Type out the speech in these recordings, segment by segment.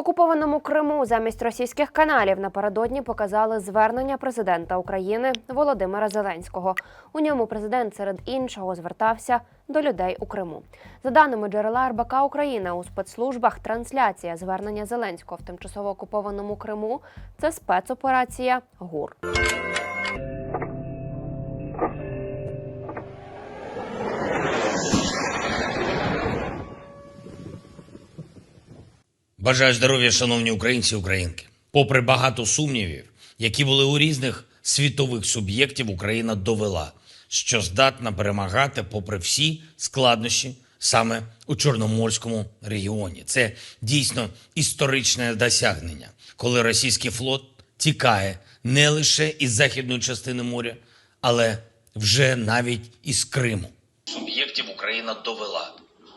окупованому Криму замість російських каналів напередодні показали звернення президента України Володимира Зеленського. У ньому президент серед іншого звертався до людей у Криму. За даними джерела РБК Україна у спецслужбах, трансляція звернення Зеленського в тимчасово окупованому Криму це спецоперація ГУР. Бажаю здоров'я, шановні українці і українки. Попри багато сумнівів, які були у різних світових суб'єктів, Україна довела, що здатна перемагати попри всі складнощі саме у Чорноморському регіоні. Це дійсно історичне досягнення, коли російський флот тікає не лише із західної частини моря, але вже навіть із Криму. Суб'єктів Україна довела,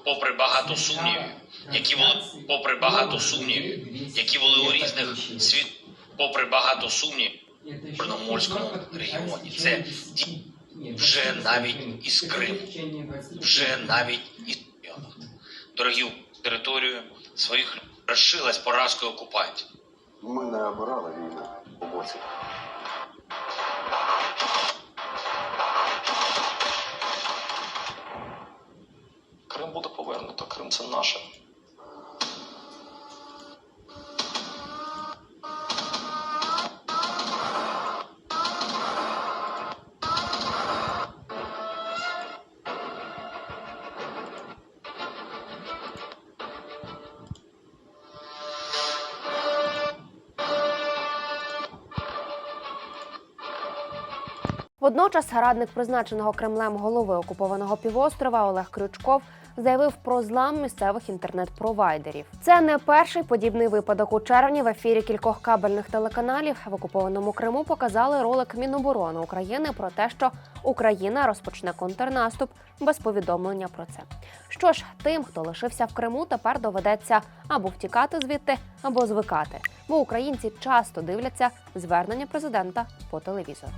попри багато сумнівів, які були попри багато сумнівів, які були у різних світ, попри багато сумнівів в Чорноморському регіоні. Це вже навіть із Криму, вже навіть із. Дорогі територію своїх розшилась поразкою окупантів. Ми не обирали війну у боці. Крим буде повернуто, Крим це наше. Водночас радник призначеного Кремлем голови окупованого півострова Олег Крючков заявив про злам місцевих інтернет-провайдерів. Це не перший подібний випадок. У червні в ефірі кількох кабельних телеканалів в окупованому Криму показали ролик Міноборони України про те, що Україна розпочне контрнаступ без повідомлення про це. Що ж, тим, хто лишився в Криму, тепер доведеться або втікати звідти, або звикати, бо українці часто дивляться звернення президента по телевізору.